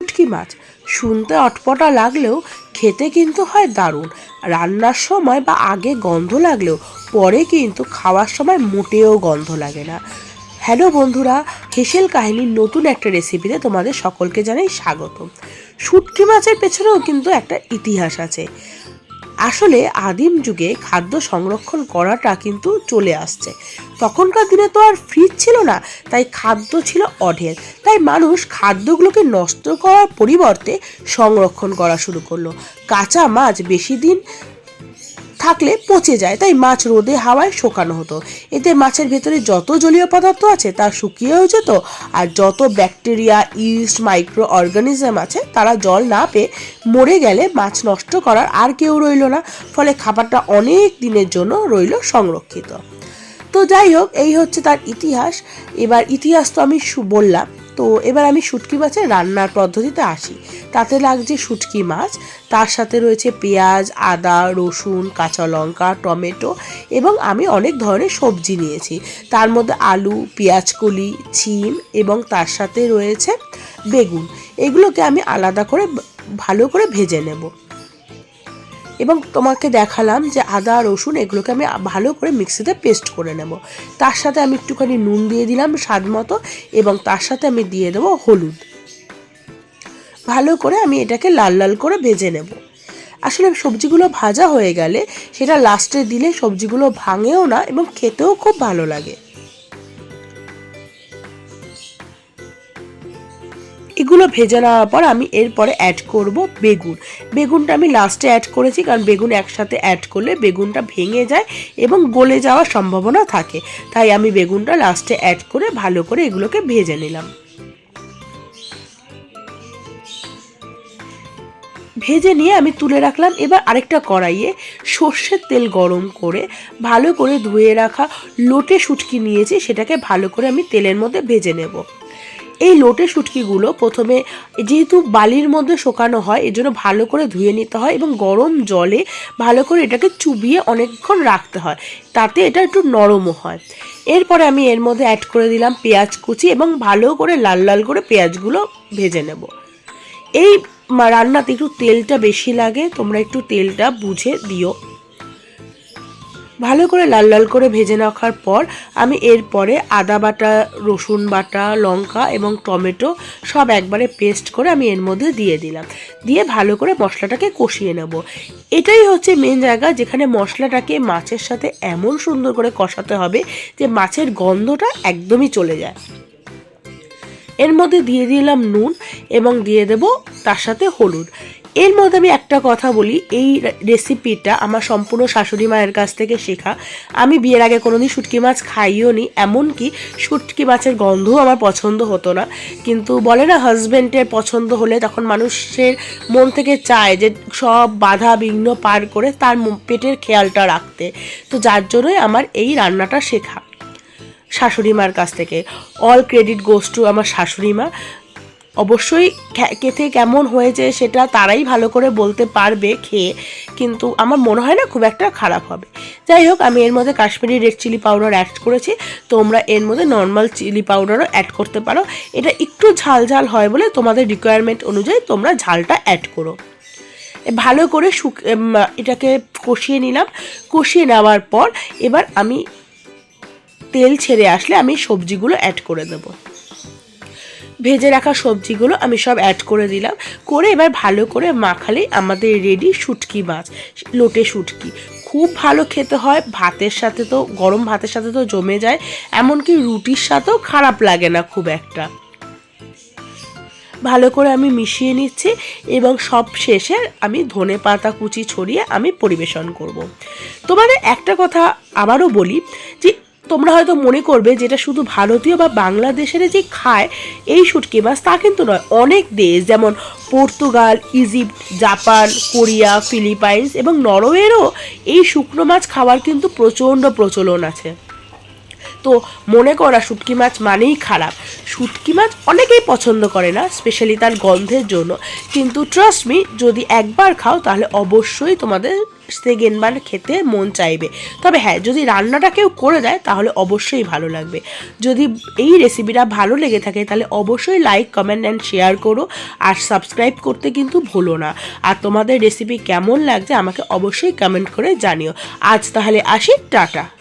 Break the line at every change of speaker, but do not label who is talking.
শুটকি মাছ। শুনতে অটপটা লাগলেও খেতে কিন্তু হয় দারুণ। রান্নার সময় বা আগে গন্ধ লাগলেও পরে কিন্তু খাওয়ার সময় মোটেও গন্ধ লাগে না। হ্যালো বন্ধুরা, হেসেল কাহিনীর নতুন একটা রেসিপিতে তোমাদের সকলকে জানাই স্বাগত শুটকি মাছের পেছনেও কিন্তু একটা ইতিহাস আছে। আসলে আদিম যুগে খাদ্য সংরক্ষণ করাটা কিন্তু চলে আসছে। তখনকার দিনে তো আর ফ্রিজ ছিল না, তাই খাদ্য ছিল অঢেল। তাই মানুষ খাদ্যগুলোকে নষ্ট করার পরিবর্তে সংরক্ষণ করা শুরু করল। কাঁচা মাছ বেশি দিন থাকলে পচে যায়, তাই মাছ রোদে হাওয়ায় শোকানো হতো। এতে মাছের ভেতরে যত জলীয় পদার্থ আছে তা শুকিয়েও যেত, আর যত ব্যাকটেরিয়া, ইস্ট মাইক্রো অর্গানিজম আছে তারা জল না পেয়ে মরে গেলে মাছ নষ্ট করার আর কেউ রইল না, ফলে খাবারটা অনেক দিনের জন্য রইল সংরক্ষিত। তো যাই হোক, এই হচ্ছে তার ইতিহাস। এবার ইতিহাস তো আমি বললাম। তো এবার আমি শুটকি মাছের রান্নার পদ্ধতিতে আসি। তাতে লাগছে শুটকি মাছ, তার সাথে রয়েছে পেঁয়াজ, আদা, রসুন, কাঁচা লঙ্কা, টমেটো এবং আমি অনেক ধরনের সবজি নিয়েছি। তার মধ্যে আলু পেঁয়াজ কলি ছিম এবং তার সাথে রয়েছে বেগুন। এগুলোকে আমি আলাদা করে ভালো করে ভেজে নেব। এবং তোমাকে দেখালাম যে আদা রসুন এগুলোকে আমি ভালো করে মিক্সিতে পেস্ট করে নেব। তার সাথে আমি একটুখানি নুন দিয়ে দিলাম স্বাদ মতো এবং তার সাথে আমি দিয়ে দেবো হলুদ। ভালো করে আমি এটাকে লাল লাল করে ভেজে নেব। আসলে সবজিগুলো ভাজা হয়ে গেলে সেটা লাস্টে দিলে সবজিগুলো ভাঙেও না এবং খেতেও খুব ভালো লাগে। এগুলো ভেজে নেওয়ার পর আমি এরপরে অ্যাড করব বেগুন। বেগুনটা আমি লাস্টে অ্যাড করেছি কারণ বেগুন একসাথে অ্যাড করলে বেগুনটা ভেঙে যায় এবং গলে যাওয়ার সম্ভাবনা থাকে। তাই আমি বেগুনটা লাস্টে অ্যাড করে ভালো করে এগুলোকে ভেজে নিলাম। ভেজে নিয়ে আমি তুলে রাখলাম এবার আরেকটা কড়াইয়ে সর্ষের তেল গরম করে ভালো করে ধুয়ে রাখা লোটে শুটকি নিয়েছি সেটাকে ভালো করে আমি তেলের মধ্যে ভেজে নেব। এই লোটে শুটকিগুলো প্রথমে যেহেতু বালির মধ্যে শোকানো হয় এজন্য ভালো করে ধুয়ে নিতে হয় এবং গরম জলে ভালো করে এটাকে চুবিয়ে অনেকক্ষণ রাখতে হয়। তাতে এটা একটু নরমও হয়। এরপরে আমি এর মধ্যে অ্যাড করে দিলাম পেঁয়াজ কুচি এবং ভালো করে লাল লাল করে পেঁয়াজগুলো ভেজে নেব। এই রান্নাতে একটু তেলটা বেশি লাগে, তোমরা একটু তেলটা বুঝে দিও। ভালো করে লাল লাল করে ভেজে রাখার পর আমি এরপরে আদা বাটা, রসুন বাটা, লঙ্কা এবং টমেটো সব একবারে পেস্ট করে আমি এর মধ্যে দিয়ে দিলাম। দিয়ে ভালো করে মশলাটাকে কষিয়ে নেব। এটাই হচ্ছে মেন জায়গা যেখানে মশলাটাকে মাছের সাথে এমন সুন্দর করে কষাতে হবে যে মাছের গন্ধটা একদমই চলে যায়। এর মধ্যে দিয়ে দিলাম নুন এবং দিয়ে দেব তার সাথে হলুদ। এর মধ্যে আমি একটা কথা বলি, এই রেসিপিটা আমার সম্পূর্ণ শাশুড়ি মায়ের কাছ থেকে শেখা। আমি বিয়ের আগে কোনোদিন শুটকি মাছ খাইও নি, এমনকি শুটকি মাছের গন্ধও আমার পছন্দ হতো না। কিন্তু বলে না হাজব্যান্ডের পছন্দ হলে তখন মানুষের মন থেকে চায় যে সব বাধা বিঘ্ন পার করে তার পেটের খেয়ালটা রাখতে। তো যার জন্যই আমার এই রান্নাটা শেখা। শাশুড়ি মার কাছ থেকে। অল ক্রেডিট গোস টু আমার শাশুড়ি মা। অবশ্যই খেতে কেমন হয়েছে সেটা তারাই ভালো করে বলতে পারবে খেয়ে। কিন্তু আমার মনে হয় না খুব একটা খারাপ হবে। যাই হোক, আমি এর মধ্যে Kashmiri red chilli powder add করেছি। তোমরা এর মধ্যে নর্মাল চিলি পাউডারও অ্যাড করতে পারো। এটা একটু ঝাল ঝাল হয় বলে তোমাদের রিকোয়ারমেন্ট অনুযায়ী তোমরা ঝালটা অ্যাড করো। ভালো করে শুক এটাকে কষিয়ে নিলাম। কষিয়ে নেওয়ার পর এবার আমি তেল ছেড়ে আসলে আমি সবজিগুলো অ্যাড করে দেব। ভেজে রাখা সবজিগুলো আমি সব অ্যাড করে দিলাম। করে এবার ভালো করে মাখালেই আমাদের রেডি শুটকি মাছ, লোটে শুটকি। খুব ভালো খেতে হয়, ভাতের সাথে তো, গরম ভাতের সাথে তো জমে যায়, এমনকি রুটির সাথেও খারাপ লাগে না খুব একটা। ভালো করে আমি মিশিয়ে নিচ্ছি এবং সব শেষে আমি ধনে পাতা কুচি ছড়িয়ে আমি পরিবেশন করব। তোমাদের একটা কথা আবারও বলি যে তোমরা হয়তো মনে করবে যেটা শুধু ভারতীয় বা বাংলাদেশের যে খায় এই শুটকি মাছ তা কিন্তু নয়, অনেক দেশ, যেমন Portugal, Egypt, Japan, Korea, Philippines এবং নরওয়েরও এই শুকনো মাছ খাওয়ার কিন্তু প্রচণ্ড প্রচলন আছে। তো মনে করা শুটকি মাছ মানেই খারাপ। শুটকি মাছ অনেকেই পছন্দ করে না স্পেশালি তার গন্ধের জন্য। কিন্তু ট্রাস্ট মি যদি একবার খাও তাহলে অবশ্যই তোমাদের সেকেন্ড সেকেন্ডবার খেতে মন চাইবে। তবে হ্যাঁ যদি রান্নাটা কেউ করে দেয় তাহলে অবশ্যই ভালো লাগবে। যদি এই রেসিপিটা ভালো লেগে থাকে তাহলে অবশ্যই লাইক কমেন্ট অ্যান্ড শেয়ার করো। আর সাবস্ক্রাইব করতে কিন্তু ভুলো না। আর তোমাদের রেসিপি কেমন লাগছে আমাকে অবশ্যই কমেন্ট করে জানিও। আজ তাহলে আসি, টাটা।